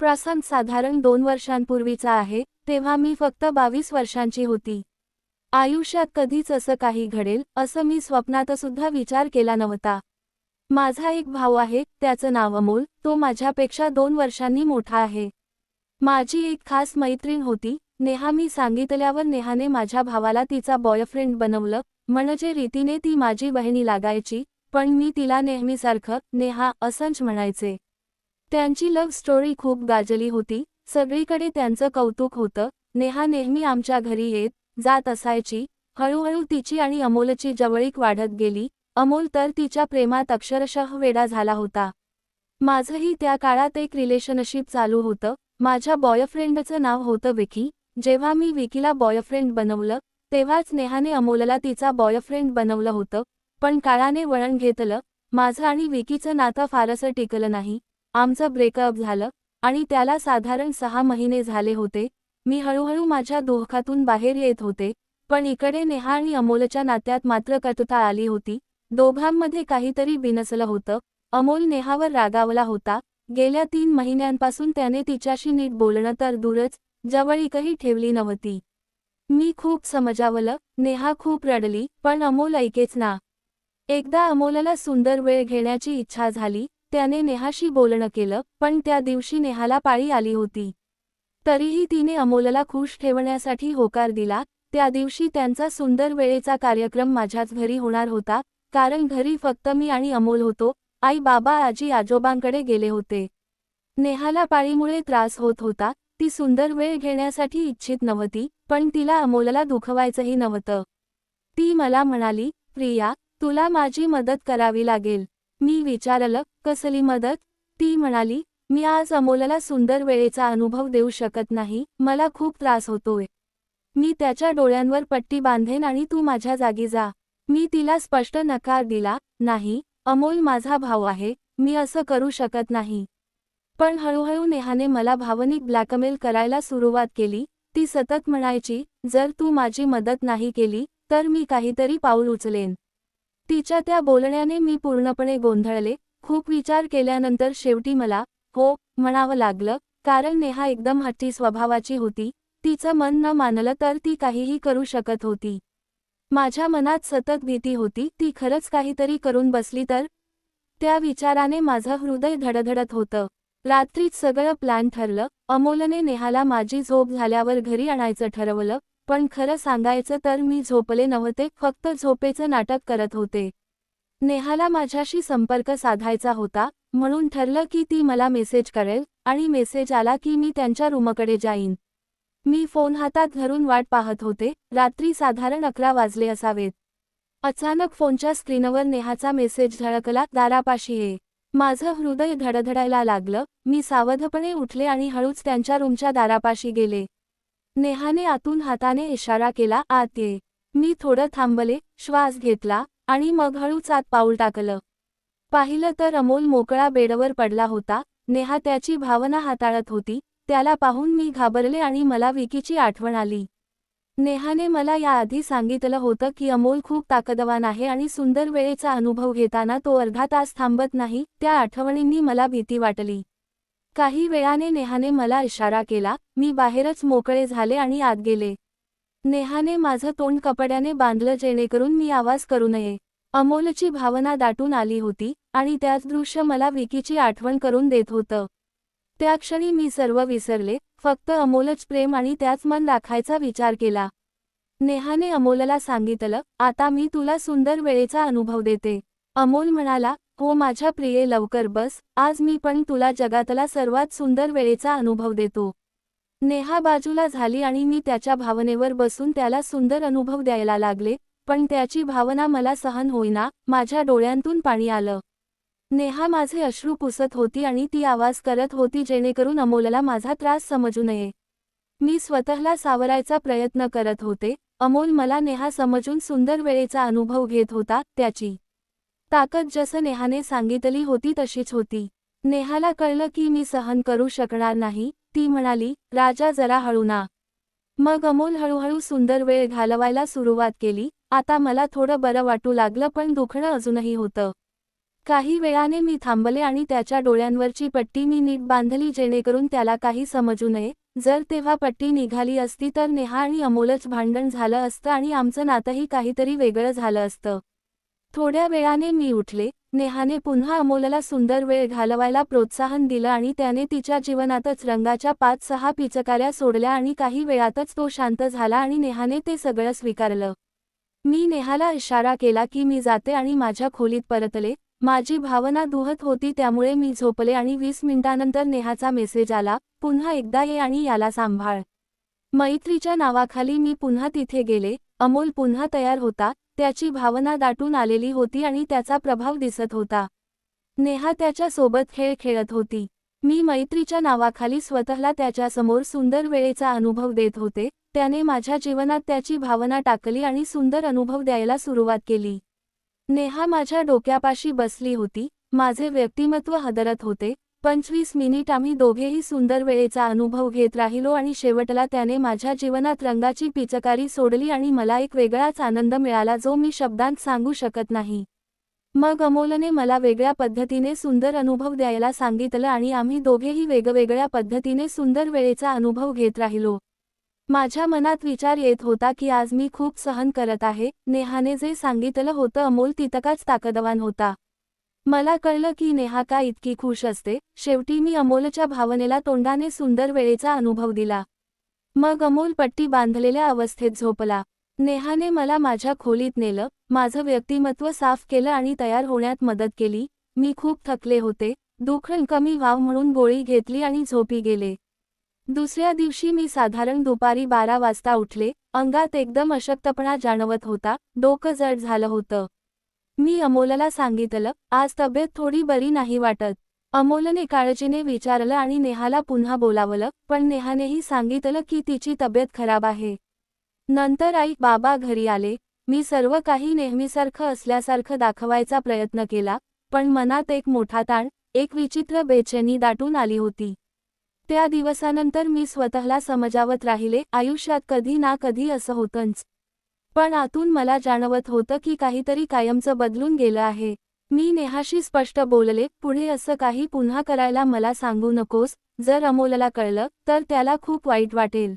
प्रसंग साधारण दोन वर्षांपूर्वीचा आहे तेव्हा मी फक्त बावीस वर्षांची होती. आयुष्यात कधीच असं काही घडेल असं मी स्वप्नातसुद्धा विचार केला नव्हता. माझा एक भाऊ आहे त्याचं नाव अमोल तो माझ्यापेक्षा दोन वर्षांनी मोठा आहे. माझी एक खास मैत्रीण होती नेहा मी सांगितल्यावर नेहाने माझ्या भावाला तिचा बॉयफ्रेंड बनवलं म्हणजे रीतीने ती माझी बहिणी लागायची पण मी तिला नेहमीसारखं नेहा असंच म्हणायचे. त्यांची लव्ह स्टोरी खूप गाजली होती. सगळीकडे त्यांचं कौतुक होतं. नेहा नेहमी आमच्या घरी येत जात असायची. हळूहळू तिची आणि अमोलची जवळीक वाढत गेली. अमोल तर तिच्या प्रेमात अक्षरशः वेडा झाला होता. माझंही त्या काळात एक रिलेशनशिप चालू होतं. माझ्या बॉयफ्रेंडचं नाव होतं विकी. जेव्हा मी विकीला बॉयफ्रेंड बनवलं तेव्हाच नेहाने अमोलला तिचा बॉयफ्रेंड बनवलं होतं. पण काळाने वळण घेतलं. माझं आणि विकीचं नातं फारसं टिकलं नाही. आमचं ब्रेकअप झालं आणि त्याला साधारण सहा महिने झाले होते. मी हळूहळू माझ्या दोखातून बाहेर येत होते पण इकडे नेहा आणि अमोलच्या नात्यात मात्र कटुता आली होती. दोघांमध्ये काहीतरी बिनसलं होतं. अमोल नेहावर रागावला होता. गेल्या तीन महिन्यांपासून त्याने तिच्याशी नीट बोलणं तर दूरच जवळीकही ठेवली नव्हती. मी खूप समजावलं नेहा खूप रडली पण अमोल ऐकेच ना. एकदा अमोलला सुंदर वेळ घेण्याची इच्छा झाली त्याने नेहाशी बोलणं केलं पण त्या दिवशी नेहाला पाळी आली होती. तरीही तिने अमोलला खुश ठेवण्यासाठी होकार दिला. त्या दिवशी त्यांचा सुंदर वेळेचा कार्यक्रम माझ्याच घरी होणार होता कारण घरी फक्त मी आणि अमोल होतो आई बाबा आजी आजोबांकडे गेले होते. नेहाला पाळीमुळे त्रास होत होता. ती सुंदर वेळ घेण्यासाठी इच्छित नव्हती पण तिला अमोलला दुखवायचंही नव्हतं. ती मला म्हणाली प्रिया तुला माझी मदत करावी लागेल. मी विचारलं कसली मदत? ती म्हणाली मी आज अमोलला सुंदर वेळेचा अनुभव देऊ शकत नाही मला खूप त्रास होतोय. मी त्याच्या डोळ्यांवर पट्टी बांधेन आणि तू माझ्या जागी जा. मी तिला स्पष्ट नकार दिला नाही अमोल माझा भाऊ आहे मी असं करू शकत नाही. पण हळूहळू नेहाने मला भावनिक ब्लॅकमेल करायला सुरुवात केली. ती सतत म्हणायची जर तू माझी मदत नाही केली तर मी काहीतरी पाऊल उचलेन. तिच्या त्या बोलण्याने मी पूर्णपणे गोंधळले खूप विचार केल्यानंतर शेवटी मला हो म्हणावं लागलं कारण नेहा एकदम हट्टी स्वभावाची होती तिचं मन न मानलं तर ती काहीही करू शकत होती. माझ्या मनात सतत भीती होती ती खरंच काहीतरी करून बसली तर? त्या विचाराने माझं हृदय धडधडत होतं. रात्रीच सगळं प्लॅन ठरलं अमोलने नेहाला माझी झोप झाल्यावर घरी आणायचं ठरवलं पण खरं सांगायचं तर मी झोपले नव्हते फक्त झोपेचं नाटक करत होते. नेहाला माझ्याशी संपर्क साधायचा होता म्हणून ठरलं की ती मला मेसेज करेल आणि मेसेज आला की मी त्यांच्या रूमकडे जाईन. मी फोन हातात धरून वाट पाहत होते रात्री साधारण अकरा वाजले असावेत. अचानक फोनच्या स्क्रीनवर नेहाचा मेसेज झळकला दारापाशी ये. माझं हृदय धडधडायला लागलं मी सावधपणे उठले आणि हळूच त्यांच्या रूमच्या दारापाशी गेले. नेहाने आतून हाताने इशारा केला आत ये. मी थोडं थांबले श्वास घेतला आणि मग हळूच आत पाऊल टाकलं. पाहिलं तर अमोल मोकळा बेडवर पडला होता नेहा त्याची भावना हाताळत होती त्याला पाहून मी घाबरले आणि मला विकीची आठवण आली. नेहाने मला याआधी सांगितलं होतं की अमोल खूप ताकदवान आहे आणि सुंदर वेळेचा अनुभव घेताना तो अर्धा तास थांबत नाही त्या आठवणींनी मला भीती वाटली. काही वेळाने नेहाने मला इशारा केला मी बाहेरच मोकळे झाले आणि आत गेले. नेहाने माझं तोंड कपड्याने बांधलं जेणेकरून मी आवाज करू नये. अमोलची भावना दाटून आली होती आणि त्याच दृश्य मला विकीची आठवण करून देत होतं. त्या क्षणी मी सर्व विसरले फक्त अमोलच प्रेम आणि त्याच मन राखायचा विचार केला. नेहाने अमोलला सांगितलं आता मी तुला सुंदर वेळेचा अनुभव देते. अमोल म्हणाला हो माझ्या प्रिये लवकर बस आज मी पण तुला जगातला सर्वात सुंदर वेळेचा अनुभव देतो. नेहा बाजूला झाली आणि मी त्याच्या भावनेवर बसून त्याला सुंदर अनुभव द्यायला लागले पण त्याची भावना मला सहन होईना माझ्या डोळ्यांतून पाणी आलं. नेहा माझे अश्रू पुसत होती आणि ती आवाज करत होती जेणेकरून अमोलला माझा त्रास समजू नये. मी स्वतःला सावरायचा प्रयत्न करत होते अमोल मला नेहा समजून सुंदर वेळेचा अनुभव घेत होता त्याची ताकद जसं नेहाने सांगितली होती तशीच होती. नेहाला कळलं की मी सहन करू शकणार नाही ती म्हणाली राजा जरा हळू ना. मग अमोल हळूहळू सुंदर वेळ घालवायला सुरुवात केली. आता मला थोडं बरं वाटू लागलं पण दुखणं अजूनही होतं. काही वेळाने मी थांबले आणि त्याच्या डोळ्यांवरची पट्टी मी नीट बांधली जेणेकरून त्याला काही समजू नये. जर तेव्हा पट्टी निघाली असती तर नेहा आणि अमोलच भांडण झालं असतं आणि आमचं नातंही काहीतरी वेगळं झालं असतं. थोड्या वेळाने मी उठले. नेहाने पुन्हा अमोलला सुंदर वेळ घालवायला प्रोत्साहन दिलं आणि त्याने तिच्या जीवनातच रंगाच्या पाच सहा पिचकाऱ्या सोडल्या आणि काही वेळातच तो शांत झाला आणि नेहाने ते सगळं स्वीकारलं. मी नेहाला इशारा केला की मी जाते आणि माझ्या खोलीत परतले. माझी भावना दुहत होती त्यामुळे मी झोपले आणि वीस मिनिटानंतर नेहाचा मेसेज आला पुन्हा एकदा ये आणि याला सांभाळ. मैत्रीच्या नावाखाली मी पुन्हा तिथे गेले. अमोल पुन्हा तयार होता. त्याची भावना दाटून आलेली होती आणि त्याचा प्रभाव दिसत होता. नेहा त्याच्या सोबत खेळ खेळत होती. मी मैत्रीच्या नावाखाली स्वतःला त्याच्यासमोर सुंदर वेळेचा अनुभव देत होते. त्याने माझ्या जीवनात त्याची भावना टाकली आणि सुंदर अनुभव द्यायला सुरुवात केली. नेहा माझ्या डोक्यापाशी बसली होती. माझे व्यक्तिमत्व हदरत होते. पंचवीस मिनिट आम्ही दोघेही सुंदर वेळेचा अनुभव घेत राहिलो आणि शेवटला त्याने माझ्या जीवनात रंगाची पिचकारी सोडली आणि मला एक वेगळाच आनंद मिळाला जो मी शब्दांत सांगू शकत नाही. मग अमोलने मला वेगळ्या पद्धतीने सुंदर अनुभव द्यायला सांगितलं आणि आम्ही दोघेही वेगवेगळ्या पद्धतीने सुंदर वेळेचा अनुभव घेत राहिलो. माझ्या मनात विचार येत होता की आज मी खूप सहन करत आहे नेहाने जे सांगितलं होतं अमोल तितकाच ताकदवान होता. मला कळलं की नेहा का इतकी खुश असते. शेवटी मी अमोलच्या भावनेला तोंडाने सुंदर वेळेचा अनुभव दिला. मग अमोल पट्टी बांधलेल्या अवस्थेत झोपला. नेहाने मला माझ्या खोलीत नेलं माझं व्यक्तिमत्व साफ केलं आणि तयार होण्यात मदत केली. मी खूप थकले होते. दुखण कमी व्हाव म्हणून गोळी घेतली आणि झोपी गेले. दुसऱ्या दिवशी मी साधारण दुपारी बारा वाजता उठले. अंगात एकदम अशक्तपणा जाणवत होता. डोकं जड झालं होतं. मी अमोलला सांगितलं आज तब्येत थोडी बरी नाही वाटत. अमोलने काळजीने विचारलं आणि नेहाला पुन्हा बोलावलं पण नेहानेही सांगितलं की तिची तब्येत खराब आहे. नंतर आई बाबा घरी आले. मी सर्व काही नेहमीसारखं असल्यासारखं दाखवायचा प्रयत्न केला पण मनात एक मोठा ताण एक विचित्र बेचैनी दाटून आली होती. त्या दिवसानंतर मी स्वतःला समजावत राहिले आयुष्यात कधी ना कधी असं होतंच. पण आतून मला जाणवत होतं की काहीतरी कायमचं बदलून गेलं आहे. मी नेहाशी स्पष्ट बोलले पुढे असं काही पुन्हा करायला मला सांगू नकोस. जर अमोलला कळलं तर त्याला खूप वाईट वाटेल.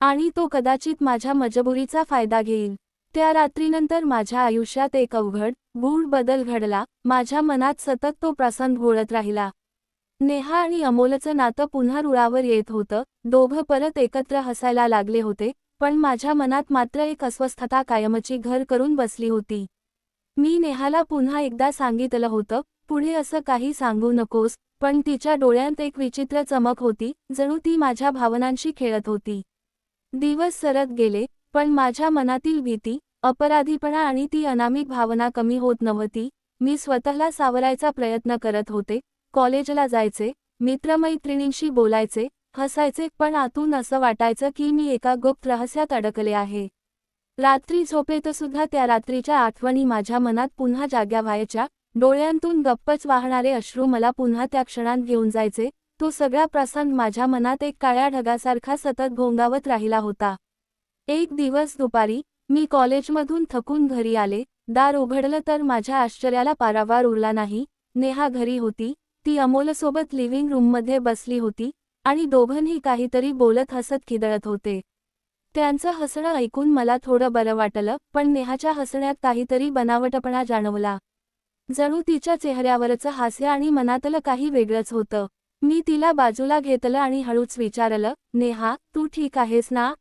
आणि तो कदाचित माझ्या मजबुरीचा फायदा घेईल त्या रात्रीनंतर माझ्या आयुष्यात एक अवघड गूढ बदल घडला. माझ्या मनात सतत तो प्रसंग घोळत राहिला. नेहा आणि अमोलचं नातं पुन्हा रुळावर येत होतं. दोघं परत एकत्र हसायला लागले होते. पण माझ्या मनात मात्र एक अस्वस्थता कायमची घर करून बसली होती. मी नेहाला पुन्हा एकदा सांगितलं होतं पुढे असं काही सांगू नकोस पण तिच्या डोळ्यांत एक विचित्र चमक होती जणू ती माझ्या भावनांशी खेळत होती. दिवस सरत गेले पण माझ्या मनातील भीती अपराधीपणा आणि ती अनामिक भावना कमी होत नव्हती. मी स्वतःला सावरायचा प्रयत्न करत होते कॉलेजला जायचे मित्रमैत्रिणींशी बोलायचे हसायचे पण आतून असं वाटायचं की मी एका गुप्त रहस्यात अडकले आहे. रात्री झोपेत सुद्धा त्या रात्रीच्या आठवणी माझ्या मनात पुन्हा जाग्या व्हायच्या. डोळ्यांतून गप्पच वाहणारे अश्रू मला पुन्हा त्या क्षणात घेऊन जायचे. तो सगळा प्रसंग माझ्या मनात एक काळ्या ढगासारखा सतत भोंगावत राहिला होता. एक दिवस दुपारी मी कॉलेजमधून थकून घरी आले. दार उघडलं तर माझ्या आश्चर्याला पारावार उरला नाही. नेहा घरी होती. ती अमोलसोबत लिव्हिंग रूममध्ये बसली होती. आणि दोघंही काहीतरी बोलत हसत खिदळत होते. त्यांचं हसणं ऐकून मला थोडं बरं वाटलं पण नेहाच्या हसण्यात काहीतरी बनावटपणा जाणवला. जणू तिच्या चेहऱ्यावरचं हास्य आणि मनातलं काही वेगळंच होतं. मी तिला बाजूला घेतलं आणि हळूच विचारलं नेहा तू ठीक आहेस ना?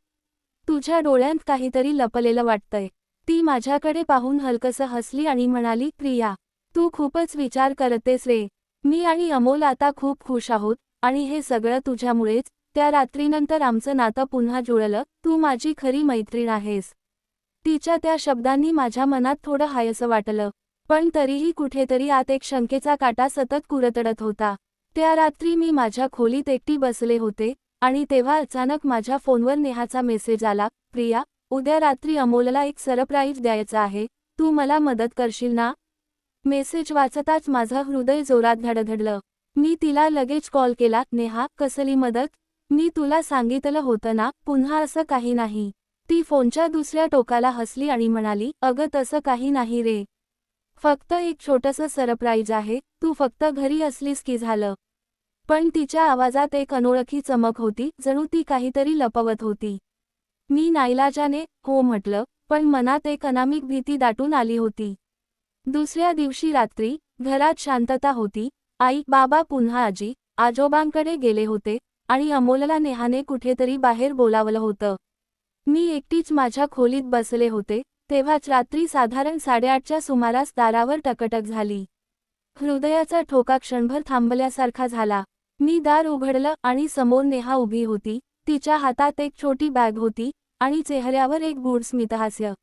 तुझ्या डोळ्यांत काहीतरी लपलेलं वाटतंय. ती माझ्याकडे पाहून हलकसं हसली आणि म्हणाली प्रिया तू खूपच विचार करतेस रे. मी आणि अमोल आता खूप खुश आहोत. आणि हे सगळं तुझ्यामुळेच त्या रात्रीनंतर आमचं नातं पुन्हा जुळलं तू माझी खरी मैत्रीण आहेस. तिच्या त्या शब्दांनी माझ्या मनात थोडं हायसं वाटलं. पण तरीही कुठेतरी आत एक शंकेचा काटा सतत कुरतडत होता. त्या रात्री मी माझ्या खोलीत एकटी बसले होते आणि तेव्हा अचानक माझ्या फोनवर नेहाचा मेसेज आला प्रिया उद्या रात्री अमोलला एक सरप्राईज द्यायचा आहे तू मला मदत करशील ना? मेसेज वाचताच माझं हृदय जोरात धडधडलं. मी तिला लगेच कॉल केला नेहा कसली मदत? मी तुला सांगितलं होतं ना पुन्हा असं काही नाही ती फोनच्या दुसऱ्या टोकाला हसली आणि म्हणाली अगं तसं काही नाही रे. फक्त एक छोटंसं सरप्राईज आहे. तू फक्त घरी असलीस की झालं पण तिच्या आवाजात एक अनोळखी चमक होती जणू ती काहीतरी लपवत होती. मी नाईलाजाने हो म्हटलं पण मनात एक अनामिक भीती दाटून आली होती. दुसऱ्या दिवशी रात्री घरात शांतता होती आई बाबा पुन्हा आजी आजोबांकडे गेले होते आणि अमोलला नेहाने कुठेतरी बाहेर बोलावलं होतं. मी एकटीच माझ्या खोलीत बसले होते तेव्हाच रात्री साधारण साडेआठच्या सुमारास दारावर टकटक झाली. हृदयाचा ठोका क्षणभर थांबल्यासारखा झाला. मी दार उघडलं आणि समोर नेहा उभी होती तिच्या हातात एक छोटी बॅग होती आणि चेहऱ्यावर एक गूढ स्मितहास्य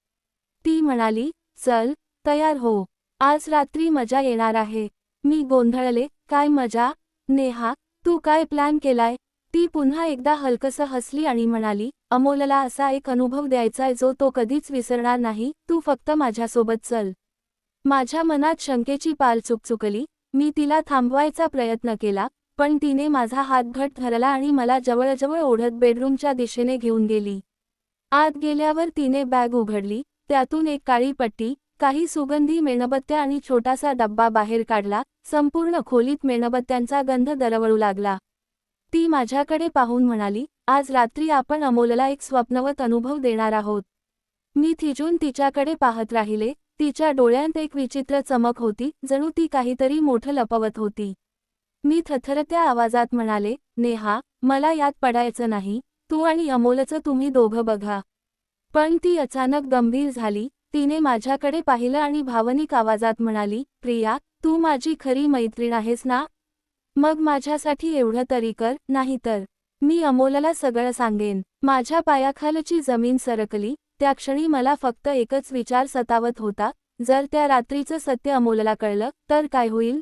ती म्हणाली चल तयार हो. आज रात्री मजा येणार आहे. मी गोंधळले काय मजा? नेहा तू काय प्लॅन केलाय? ती पुन्हा एकदा हलकसं हसली आणि म्हणाली अमोलला असा एक अनुभव द्यायचाय जो तो कधीच विसरणार नाही तू फक्त माझ्यासोबत चल. माझ्या मनात शंकेची पाल चुकचुकली मी तिला थांबवायचा प्रयत्न केला पण तिने माझा हात घट धरला आणि मला जवळजवळ ओढत बेडरूमच्या दिशेने घेऊन गेली. आत गेल्यावर तिने बॅग उघडली त्यातून एक काळी पट्टी काही सुगंधी मेणबत्त्या आणि छोटासा डब्बा बाहेर काढला. संपूर्ण खोलीत मेणबत्त्यांचा गंध दरवळू लागला. ती माझ्याकडे पाहून म्हणाली आज रात्री आपण अमोलला एक स्वप्नवत अनुभव देणार आहोत. मी थिजून तिच्याकडे पाहत राहिले. तिच्या डोळ्यांत एक विचित्र चमक होती जणू ती काहीतरी मोठं लपवत होती. मी थथरत्या आवाजात म्हणाले नेहा मला यात पडायचं नाही. तू आणि अमोलचं तुम्ही दोघं बघा. पण ती अचानक गंभीर झाली तिने माझ्याकडे पाहिलं आणि भावनिक आवाजात म्हणाली प्रिया तू माझी खरी मैत्रीण आहेस ना? मग माझ्यासाठी एवढं तरी कर नाहीतर मी अमोलला सगळं सांगेन. माझ्या पायाखालची जमीन सरकली. त्या क्षणी मला फक्त एकच विचार सतावत होता. जर त्या रात्रीचं सत्य अमोलला कळलं तर काय होईल?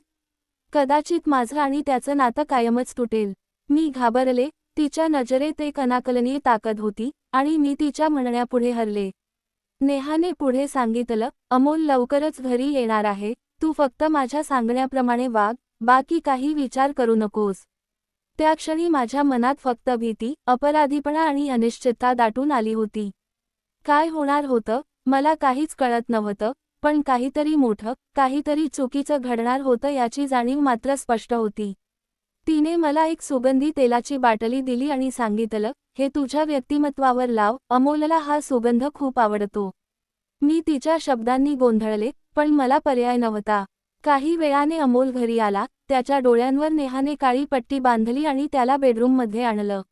कदाचित माझं आणि त्याचं नातं कायमच तुटेल. मी घाबरले. तिच्या नजरेत एक अनाकलनीय ताकद होती आणि मी तिच्या म्हणण्यापुढे हरले. नेहाने पुढे सांगितलं अमोल लवकरच घरी येणार आहे तू फक्त माझ्या सांगण्याप्रमाणे वाग बाकी काही विचार करू नकोस त्या क्षणी माझ्या मनात फक्त भीती अपराधीपणा आणि अनिश्चितता दाटून आली होती. काय होणार होतं मला काहीच कळत नव्हतं पण काहीतरी मोठं काहीतरी चुकीचं घडणार होतं याची जाणीव मात्र स्पष्ट होती. तिने मला एक सुगंधी तेलाची बाटली दिली आणि सांगितलं हे तुझ्या व्यक्तिमत्वावर लाव अमोलला हा सुगंध खूप आवडतो. मी तिच्या शब्दांनी गोंधळले पण मला पर्याय नव्हता. काही वेळाने अमोल घरी आला त्याच्या डोळ्यांवर नेहाने काळी पट्टी बांधली आणि त्याला बेडरूममध्ये आणलं.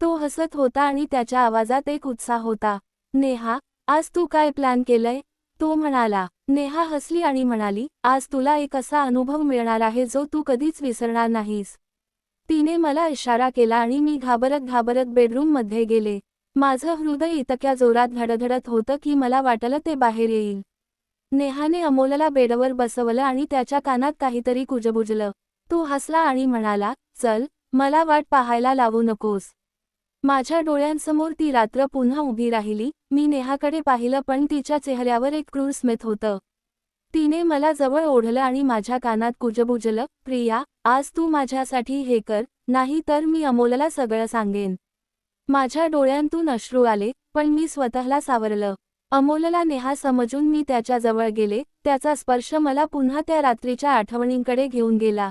तो हसत होता आणि त्याच्या आवाजात एक उत्साह होता. नेहा आज तू काय प्लॅन केलंय? तो म्हणाला. नेहा हसली आणि म्हणाली आज तुला एक असा अनुभव मिळणार आहे जो तू कधीच विसरणार नाहीस. तिने मला इशारा केला आणि मी घाबरत घाबरत बेडरूममध्ये गेले. माझं हृदय इतक्या जोरात धडधडत होतं की मला वाटलं ते बाहेर येईल. नेहाने अमोलला बेडवर बसवलं आणि त्याच्या कानात काहीतरी कुजबुजलं. तो हसला आणि म्हणाला चल मला वाट पाहायला लावू नकोस. माझ्या डोळ्यांसमोर ती रात्र पुन्हा उभी राहिली. मी नेहाकडे पाहिलं पण तिच्या चेहऱ्यावर एक क्रूर स्मित होतं. तिने मला जवळ ओढलं आणि माझ्या कानात कुजबुजलं प्रिया आज तू माझ्यासाठी हे कर नाही तर मी अमोलला सगळं सांगेन. माझ्या डोळ्यांतून अश्रू आले पण मी स्वतःला सावरलं. अमोलला नेहा समजून मी त्याच्याजवळ गेले त्याचा स्पर्श मला पुन्हा त्या रात्रीच्या आठवणींकडे घेऊन गेला.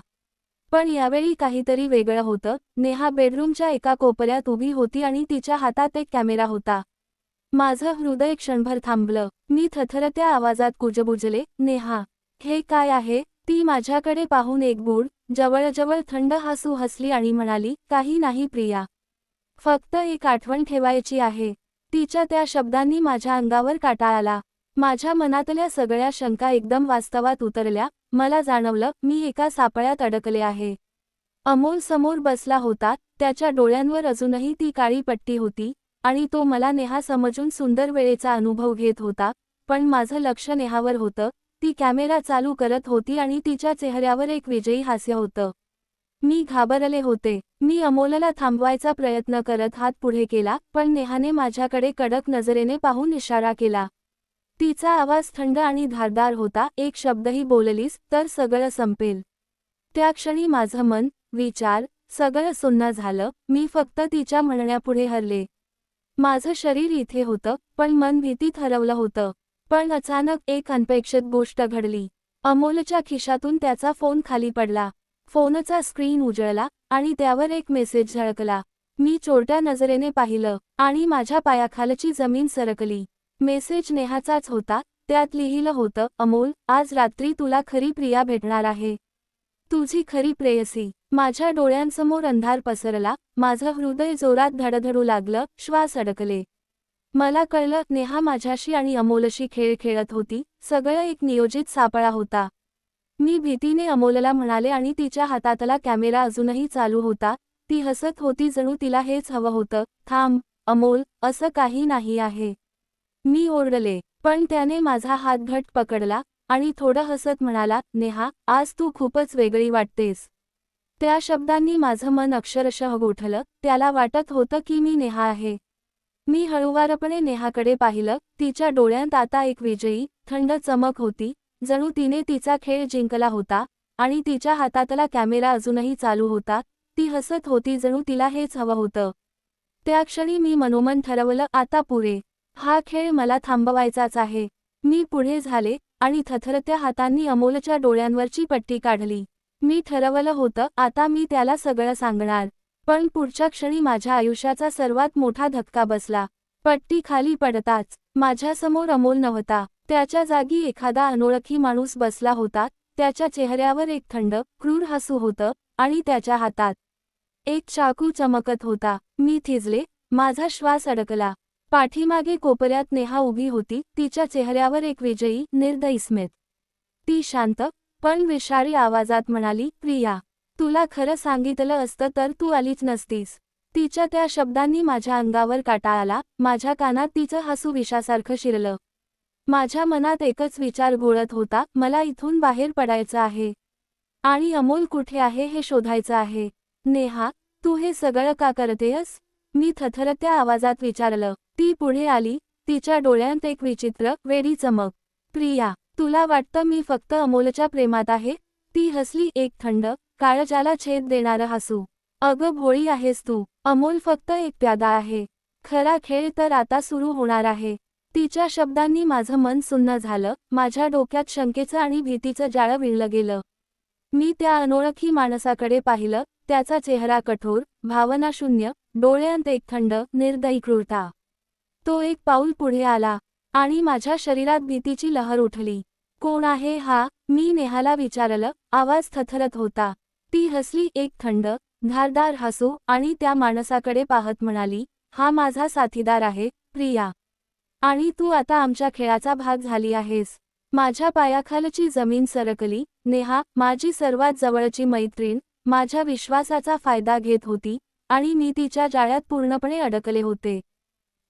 पण यावेळी काहीतरी वेगळं होतं नेहा बेडरूमच्या एका कोपऱ्यात उभी होती आणि तिच्या हातात एक कॅमेरा होता. माझं हृदय क्षणभर थांबलं. मी थथरत्या आवाजात कुजबुजले नेहा हे काय आहे ती माझ्याकडे पाहून एक बूड जवळजवळ थंड हसू हसली आणि म्हणाली काही नाही प्रिया. फक्त एक आठवण ठेवायची आहे तिच्या त्या शब्दांनी माझ्या अंगावर काटा आला. माझ्या मनातल्या सगळ्या शंका एकदम वास्तवात उतरल्या. मला जाणवलं मी एका सापळ्यात अडकले आहे. अमोल समोर बसला होता. त्याच्या डोळ्यांवर अजूनही ती काळी पट्टी होती. आणि तो मला नेहा समजून सुंदर वेळेचा अनुभव घेत होता पण माझं लक्ष नेहावर होतं ती कॅमेरा चालू करत होती आणि तिच्या चेहऱ्यावर एक विजयी हास्य होतं. मी घाबरले होते मी अमोलला थांबवायचा प्रयत्न करत हात पुढे केला पण नेहाने माझ्याकडे कडक नजरेने पाहून इशारा केला. तिचा आवाज थंड आणि धारदार होता एक शब्दही बोललीस तर सगळं संपेल. त्या क्षणी माझं मन विचार सगळं सुन्न झालं मी फक्त तिच्या म्हणण्यापुढे हरले. माझं शरीर इथे होतं पण मन भीतीत हरवलं होतं. पण अचानक एक अनपेक्षित गोष्ट घडली. अमोलच्या खिशातून त्याचा फोन खाली पडला. फोनचा स्क्रीन उजळला आणि त्यावर एक मेसेज झळकला. मी चोरट्या नजरेने पाहिलं आणि माझ्या पायाखालची जमीन सरकली. मेसेज नेहाचाच होता त्यात लिहिलं होतं अमोल आज रात्री तुला खरी प्रिया भेटणार आहे. तुझी खरी प्रेयसी. माझ्या डोळ्यांसमोर अंधार पसरला. माझं हृदय जोरात धडधडू लागलं. श्वास अडकले. मला कळलं नेहा माझ्याशी आणि अमोलशी खेळ खेळत होती. सगळं एक नियोजित सापळा होता. मी भीतीने अमोलला म्हणाले आणि तिच्या हातातला कॅमेरा अजूनही चालू होता. ती हसत होती जणू तिला हेच हवं होतं. थांब अमोल असं काही नाही आहे. मी ओरडले. पण त्याने माझा हात घट पकडला. आणि थोडं हसत म्हणाला नेहा आज तू खूपच वेगळी वाटतेस त्या शब्दांनी माझं मन अक्षरशः गोठलं. त्याला वाटत होतं की मी नेहा आहे. मी हळुवारपणे नेहाकडे पाहिलं. तिच्या डोळ्यांत आता एक विजयी थंड चमक होती. जणू तिने तिचा खेळ जिंकला होता आणि तिच्या हातातला कॅमेरा अजूनही चालू होता. ती हसत होती जणू तिला हेच हवं होतं. त्या क्षणी मी मनोमन ठरवलं आता पुरे. हा खेळ मला थांबवायचाच आहे. मी पुढे झाले. आणि थथरत्या हातांनी अमोलच्या डोळ्यांवरची पट्टी काढली. मी ठरवलं होतं आता मी त्याला सगळं सांगणार. पण पुढच्या क्षणी माझ्या आयुष्याचा सर्वात मोठा धक्का बसला. पट्टी खाली पडताच माझ्यासमोर अमोल नव्हता. त्याच्या जागी एखादा अनोळखी माणूस बसला होता. त्याच्या चेहऱ्यावर एक थंड क्रूर हसू होतं आणि त्याच्या हातात एक चाकू चमकत होता. मी थिजले माझा श्वास अडकला. पाठीमागे कोपऱ्यात नेहा उभी होती. तिच्या चेहऱ्यावर एक विजयी निर्दयी स्मित. ती शांत पण विषारी आवाजात म्हणाली प्रिया तुला खरं सांगितलं असतं तर तू आलीच नसतीस. तिच्या त्या शब्दांनी माझ्या अंगावर काटा आला. माझ्या कानात तिचं हसू विषासारखं शिरलं. माझ्या मनात एकच विचार घोळत होता मला इथून बाहेर पडायचं आहे. आणि अमोल कुठे आहे हे शोधायचं आहे. नेहा तू हे सगळं का करतेयस? मी थथरत्या आवाजात विचारलं. ती पुढे आली. तिच्या डोळ्यांत एक विचित्र वेडी चमक. प्रिया तुला वाटतं मी फक्त अमोलच्या प्रेमात आहे? ती हसली एक थंड काळजाला छेद देणारं हसू. अगं भोळी आहेस तू. अमोल फक्त एक प्यादा आहे. खरा खेळ तर आता सुरू होणार आहे. तिच्या शब्दांनी माझं मन सुन्न झालं. माझ्या डोक्यात शंकेचं आणि भीतीचं जाळं विणलं गेलं. मी त्या अनोळखी माणसाकडे पाहिलं. त्याचा चेहरा कठोर भावनाशून्य डोळ्यांत एक थंड निर्दयी क्रूरता. तो एक पाऊल पुढे आला आणि माझ्या शरीरात भीतीची लहर उठली. कोण आहे हा? मी नेहाला विचारलं. आवाज थथरत होता. ती हसली एक थंड धारदार हसू आणि त्या माणसाकडे पाहत म्हणाली हा माझा साथीदार आहे प्रिया. आणि तू आता आमच्या खेळाचा भाग झाली आहेस. माझ्या पायाखालची जमीन सरकली. नेहा माझी सर्वात जवळची मैत्रीण माझ्या विश्वासाचा फायदा घेत होती आणि मी तिच्या जाळ्यात पूर्णपणे अडकले होते.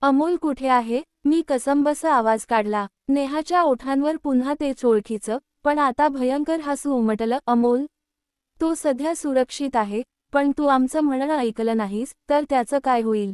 अमोल कुठे आहे? मी कसंबस आवाज काढला. नेहाच्या ओठांवर पुन्हा तेच ओळखीचं पण आता भयंकर हसू उमटलं. अमोल तो सध्या सुरक्षित आहे पण तू आमचं म्हणणं ऐकलं नाहीस तर त्याचं काय होईल?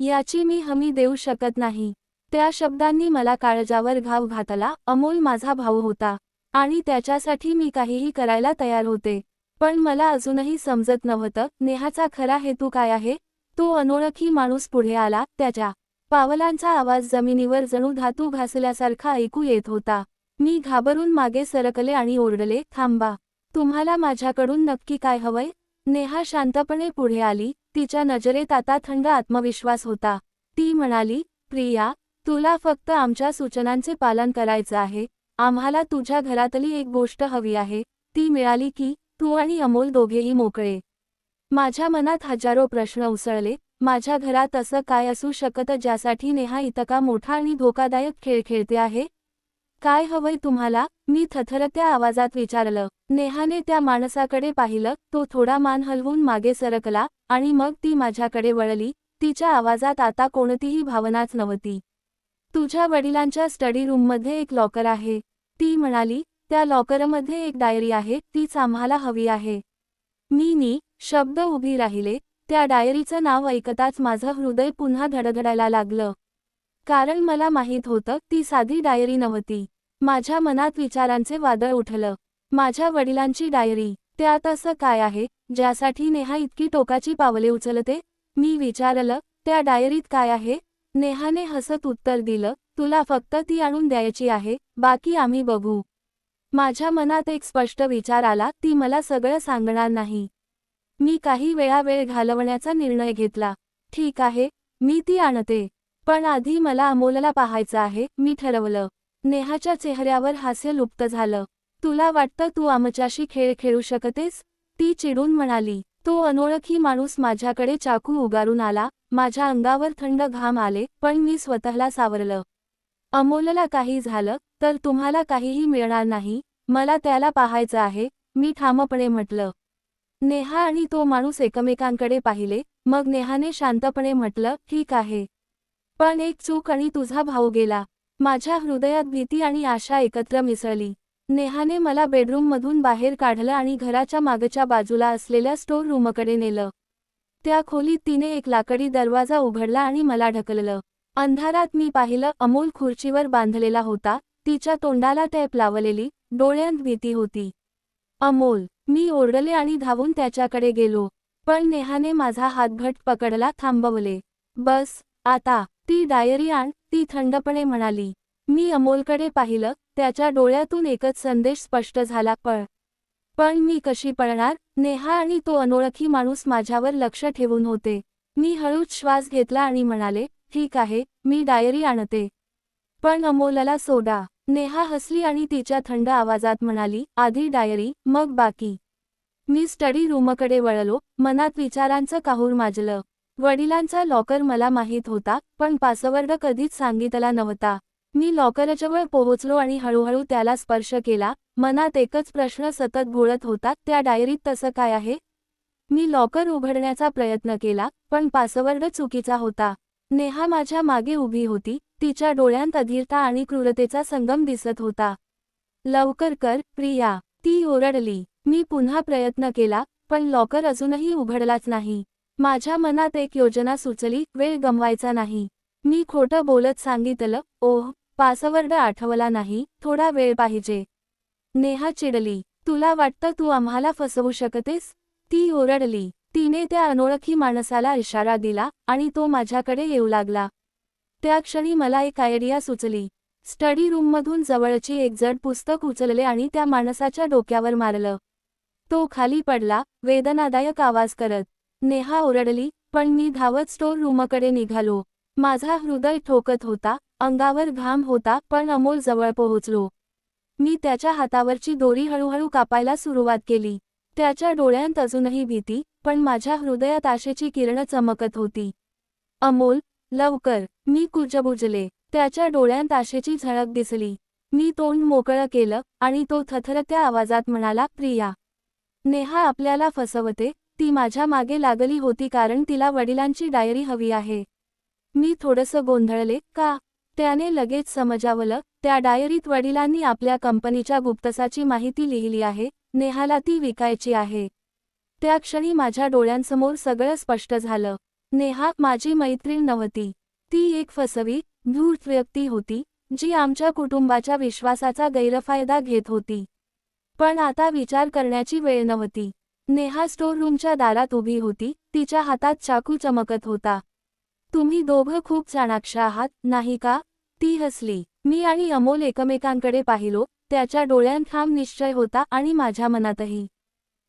याची मी हमी देऊ शकत नाही. त्या शब्दांनी मला काळजावर घाव घातला. अमोल माझा भाऊ होता आणि त्याच्यासाठी मी काहीही करायला तयार होते. पण मला अजूनही समजत नव्हतं नेहाचा खरा हेतू काय आहे? तो अनोळखी माणूस पुढे आला त्याच्या पावलांचा आवाज जमिनीवर जणू धातू घासल्यासारखा ऐकू येत होता. मी घाबरून मागे सरकले आणि ओरडले थांबा तुम्हाला माझ्याकडून नक्की काय हवंय? नेहा शांतपणे पुढे आली तिच्या नजरेत आता थंड आत्मविश्वास होता. ती म्हणाली प्रिया तुला फक्त आमच्या सूचनांचे पालन करायचं आहे. आम्हाला तुझ्या घरातली एक गोष्ट हवी आहे. ती मिळाली की तू आणि अमोल दोघेही मोकळे. माझ्या मनात हजारो प्रश्न उसळले माझ्या घरात असं काय असू शकतं ज्यासाठी नेहा इतका मोठा आणि धोकादायक खेळ खेळते आहे? काय हवंय तुम्हाला? मी थथरत्या आवाजात विचारलं. नेहाने त्या माणसाकडे पाहिलं तो थोडा मान हलवून मागे सरकला आणि मग ती माझ्याकडे वळली. तिच्या आवाजात आता कोणतीही भावनाच नव्हती. तुझ्या वडिलांच्या स्टडी रूममध्ये एक लॉकर आहे ती म्हणाली. त्या लॉकरमध्ये एक डायरी आहे तीच आम्हाला हवी आहे. मी नी शब्द उभी राहिले त्या डायरीचं नाव ऐकताच माझं हृदय पुन्हा धडधडायला लागलं. कारण मला माहीत होतं ती साधी डायरी नव्हती. माझ्या मनात विचारांचे वादळ उठलं. माझ्या वडिलांची डायरी त्यात असं काय आहे ज्यासाठी नेहा इतकी टोकाची पावले उचलते? मी विचारलं त्या डायरीत काय आहे? नेहाने हसत उत्तर दिलं तुला फक्त ती आणून द्यायची आहे बाकी आम्ही बघू. माझ्या मनात एक स्पष्ट विचार आला ती मला सगळं सांगणार नाही. मी काही वेळा वेळ घालवण्याचा निर्णय घेतला. ठीक आहे मी ती आणते. पण आधी मला अमोलला पाहायचं आहे. मी ठरवलं. नेहाच्या चेहऱ्यावर हास्य लुप्त झालं. तुला वाटतं तू आमच्याशी खेळ खेळू शकतेस? ती चिडून म्हणाली. तो अनोळखी माणूस माझ्याकडे चाकू उगारून आला. माझ्या अंगावर थंड घाम आले पण मी स्वतःला सावरलं. अमोलला काही झालं तर तुम्हाला काहीही मिळणार नाही मला त्याला पाहायचं आहे मी ठामपणे म्हटलं. नेहा आणि तो माणूस एकमेकांकडे पाहिले मग नेहाने शांतपणे म्हटलं ठीक आहे. पण एक चूक आणि तुझा भाऊ गेला. माझ्या हृदयात भीती आणि आशा एकत्र मिसळली. नेहाने मला बेडरूममधून बाहेर काढलं आणि घराच्या मागच्या बाजूला असलेल्या स्टोर रूमकडे नेलं. त्या खोलीत तिने एक लाकडी दरवाजा उघडला आणि मला ढकललं. अंधारात मी पाहिलं अमोल खुर्चीवर बांधलेला होता तिच्या तोंडाला टॅप लावलेली डोळ्यांत भीती होती. अमोल मी ओरडले आणि धावून त्याच्याकडे गेलो पण नेहाने माझा हातभट पकडला थांबवले. बस आता ती डायरी आण ती थंडपणे म्हणाली. मी अमोलकडे पाहिलं त्याच्या डोळ्यातून एकच संदेश स्पष्ट झाला पळ. पण मी कशी पळणार? नेहा आणि तो अनोळखी माणूस माझ्यावर लक्ष ठेवून होते. मी हळूच श्वास घेतला आणि म्हणाले ठीक आहे मी डायरी आणते. पण अमोलला सोडा. नेहा हसली आणि तिच्या थंड आवाजात म्हणाली आधी डायरी मग बाकी. मी स्टडी रूमकडे वळलो. मनात विचारांचं काहूर माजलं. वडिलांचा लॉकर मला माहीत होता पण पासवर्ड कधीच सांगितला नव्हता. मी लॉकरजवळ पोहोचलो आणि हळूहळू त्याला स्पर्श केला. मनात एकच प्रश्न सतत घोळत होता त्या डायरीत तसं काय आहे? मी लॉकर उघडण्याचा प्रयत्न केला पण पासवर्ड चुकीचा होता. नेहा माझ्या मागे उभी होती. तिच्या डोळ्यांत अधीरता आणि क्रूरतेचा संगम दिसत होता. लवकर कर प्रिया. ती ओरडली. मी पुन्हा प्रयत्न केला पण लॉकर अजूनही उघडलाच नाही. माझ्या मनात एक योजना सुचली वेळ गमवायचा नाही. मी खोटं बोलत सांगितलं ओह पासवर्ड आठवला नाही थोडा वेळ पाहिजे. नेहा चिडली. तुला वाटतं तू आम्हाला फसवू शकतेस? ती ओरडली. तिने त्या अनोळखी माणसाला इशारा दिला आणि तो माझ्याकडे येऊ लागला. त्या क्षणी मला एक आयडिया सुचली. स्टडी रूममधून जवळची एक जड पुस्तक उचलले आणि त्या माणसाच्या डोक्यावर मारलं. तो खाली पडला वेदनादायक आवाज करत. नेहा ओरडली पण मी धावत स्टोर रूमकडे निघालो. माझा हृदय ठोकत होता अंगावर घाम होता पण अमोल जवळ पोहोचलो. मी त्याच्या हातावरची दोरी हळूहळू कापायला सुरुवात केली. त्याच्या डोळ्यांत अजूनही भीती पण माझ्या हृदयात आशेची किरणं चमकत होती. अमोल लवकर मी कुजबुजले. त्याच्या डोळ्यांत आशेची झळक दिसली. मी तोंड मोकळं केलं आणि तो थथरत्या आवाजात म्हणाला प्रिया. नेहा आपल्याला फसवते. ती माझ्या मागे लागली होती कारण तिला वडिलांची डायरी हवी आहे. मी थोडंसं गोंधळले का? त्याने लगेच समजावलं त्या डायरीत वडिलांनी आपल्या कंपनीच्या गुप्तसाची माहिती लिहिली आहे. नेहाला ती विकायची आहे. त्या क्षणी माझ्या डोळ्यांसमोर सगळं स्पष्ट झालं. नेहा माझी मैत्रीण नव्हती. ती एक फसवी धूर्त व्यक्ती होती जी आमच्या कुटुंबाच्या विश्वासाचा गैरफायदा घेत होती. पण आता विचार करण्याची वेळ नव्हती. नेहा स्टोर रूमच्या दारात उभी होती तिच्या हातात चाकू चमकत होता. तुम्ही दोघं खूप चाणाक्ष आहात नाही का? ती हसली. मी आणि अमोल एकमेकांकडे पाहिलो त्याच्या डोळ्यांत ठाम निश्चय होता आणि माझ्या मनातही.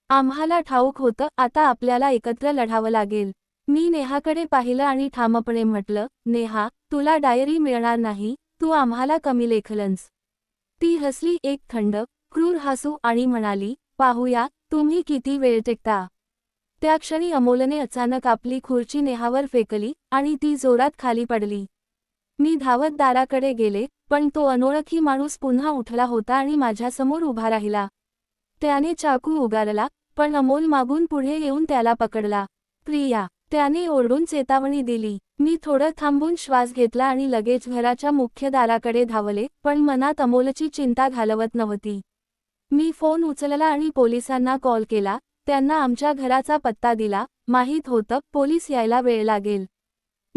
आम्हाला ठाऊक होतं आता आपल्याला एकत्र लढावं लागेल. मी नेहाकडे पाहिलं आणि ठामपणे म्हटलं नेहा तुला डायरी मिळणार नाही तू आम्हाला कमी लेखलंस. ती हसली एक थंड क्रूर हसू आणि म्हणाली पाहूया तुम्ही किती वेळ टेकता. त्या क्षणी अमोलने अचानक आपली खुर्ची नेहावर फेकली आणि ती जोरात खाली पडली. मी धावत दाराकडे गेले पण तो अनोळखी माणूस पुन्हा उठला होता आणि माझ्यासमोर उभा राहिला. त्याने चाकू उगारला पण अमोल मागून पुढे येऊन त्याला पकडला. प्रिया त्याने ओरडून चेतावणी दिली. मी थोडं थांबून श्वास घेतला आणि लगेच घराच्या मुख्य दाराकडे धावले पण मनात अमोलची चिंता घालवत नव्हती. मी फोन उचलला आणि पोलिसांना कॉल केला. त्यांना आमच्या घराचा पत्ता दिला. माहीत होतं पोलीस यायला वेळ लागेल.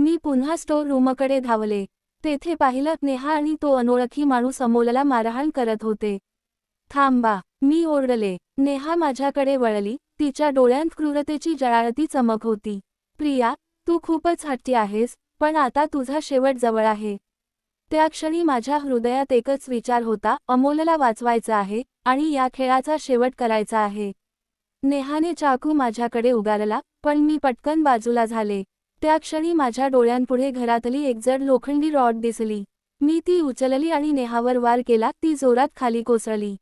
मी पुन्हा स्टोर रूमकडे धावले. तेथे पाहिलं नेहा आणि तो अनोळखी माणूस अमोलला मारहाण करत होते. थांबा मी ओरडले. नेहा माझ्याकडे वळली. तिच्या डोळ्यांत क्रूरतेची जळाळती चमक होती. प्रिया तू खूपच हट्टी आहेस पण आता तुझा शेवट जवळ आहे. त्या क्षणी माझ्या हृदयात एकच विचार होता अमोलला वाचवायचा आहे आणि या खेळाचा शेवट करायचा आहे. नेहाने चाकू माझ्याकडे उगारला पण मी पटकन बाजूला झाले. त्या क्षणी माझ्या डोळ्यांपुढे घरातली एकजड लोखंडी रॉड दिसली. मी ती उचलली आणि नेहावर वार केला ती जोरात खाली कोसळली.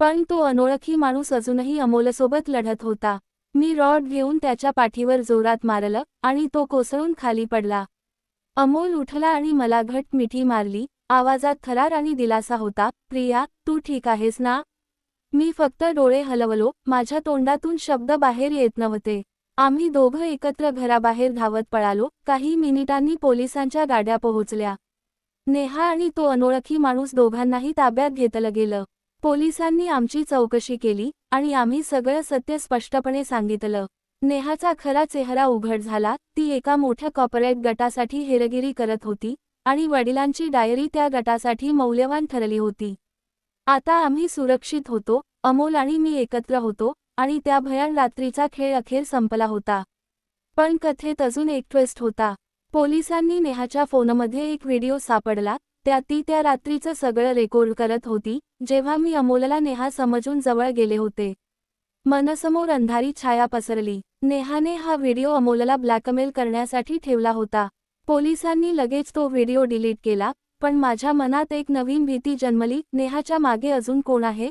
पण तो अनोळखी माणूस अजूनही अमोलसोबत लढत होता. मी रॉड घेऊन त्याच्या पाठीवर जोरात मारलं आणि तो कोसळून खाली पडला. अमोल उठला आणि मला घट मिठी मारली. आवाजात थरार आणि दिलासा होता प्रिया तू ठीक आहेस ना? मी फक्त डोळे हलवलो. माझ्या तोंडातून शब्द बाहेर येत नव्हते. आम्ही दोघं एकत्र घराबाहेर धावत पळालो. काही मिनिटांनी पोलिसांच्या गाड्या पोहोचल्या. नेहा आणि तो अनोळखी माणूस दोघांनाही ताब्यात घेतलं गेलं. पोलिसांनी आमची चौकशी केली आणि आम्ही सगळं सत्य स्पष्टपणे सांगितलं. नेहाचा खरा चेहरा उघड झाला. ती एका मोठ्या कॉर्पोरेट गटासाठी हेरगिरी करत होती आणि वडिलांची डायरी त्या गटासाठी मौल्यवान ठरली होती. आता आम्ही सुरक्षित होतो. अमोल आणि मी एकत्र होतो. आणि त्या भयान रात्रीचा खेळ अखेर संपला होता. पण कथेत अजून एक ट्विस्ट होता. पोलिसांनी नेहाच्या फोनमध्ये एक व्हिडिओ सापडला त्यात ती त्या रात्रीचं सगळं रेकॉर्ड करत होती जेव्हा मी अमोलला नेहा समजून जवळ गेले होते. मनसमोर अंधारी छाया पसरली. नेहाने हा व्हिडिओ अमोलला ब्लॅकमेल करण्यासाठी ठेवला होता. पोलिसांनी लगेच तो व्हिडिओ डिलीट केला पण माझ्या मनात एक नवीन भीती जन्मली नेहाच्या मागे अजून कोण आहे?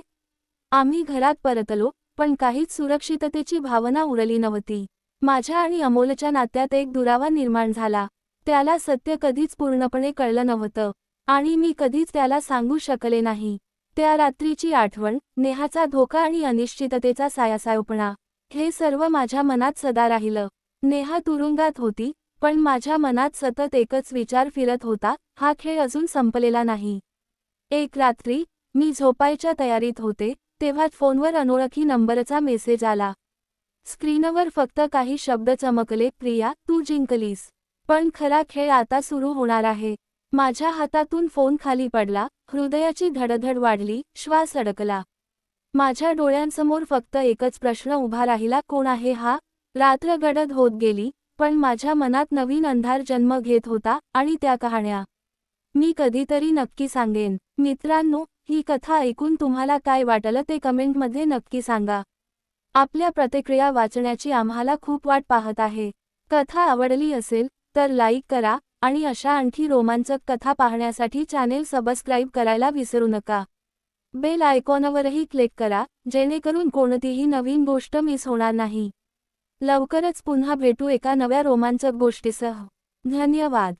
आम्ही घरात परतलो पण काहीच सुरक्षिततेची भावना उरली नव्हती. माझ्या आणि अमोलच्या नात्यात एक दुरावा निर्माण झाला. त्याला सत्य कधीच पूर्णपणे कळलं नव्हतं. आणि मी कधीच त्याला सांगू शकले नाही. त्या रात्रीची आठवण नेहाचा धोका आणि अनिश्चिततेचा सायासायोपणा हे सर्व माझ्या मनात सदा राहिलं. नेहा तुरुंगात होती पण माझ्या मनात सतत एकच विचार फिरत होता हा खेळ अजून संपलेला नाही. एक रात्री मी झोपायच्या तयारीत होते तेव्हाच फोनवर अनोळखी नंबरचा मेसेज आला. स्क्रीनवर फक्त काही शब्द चमकले प्रिया तू जिंकलीस. पण खरा खेळ आता सुरू होणार आहे. माझ्या हातातून फोन खाली पडला हृदयाची धडधड वाढली श्वास अडकला. माझ्या डोळ्यांसमोर फक्त एकच प्रश्न उभा राहिला कोण आहे हा? रात्र गडद होत गेली पण माझ्या मनात नवीन अंधार जन्म घेत होता आणि त्या कहाण्या. मी कधीतरी नक्की सांगेन. मित्रांनो ही कथा ऐकून तुम्हाला काय वाटलं ते कमेंटमध्ये नक्की सांगा. आपल्या प्रतिक्रिया वाचण्याची आम्हाला खूप वाट पाहत आहे. कथा आवडली असेल तर लाईक करा आणि अशा आणखी रोमांचक कथा पाहण्यासाठी चॅनेल सबस्क्राईब करायला विसरू नका. बेल आयकॉनवरही क्लिक करा जेणेकरून कोणतीही नवीन गोष्ट मिस होणार नाही. लवकरच पुन्हा भेटू एका नव्या रोमांचक गोष्टीसह. धन्यवाद.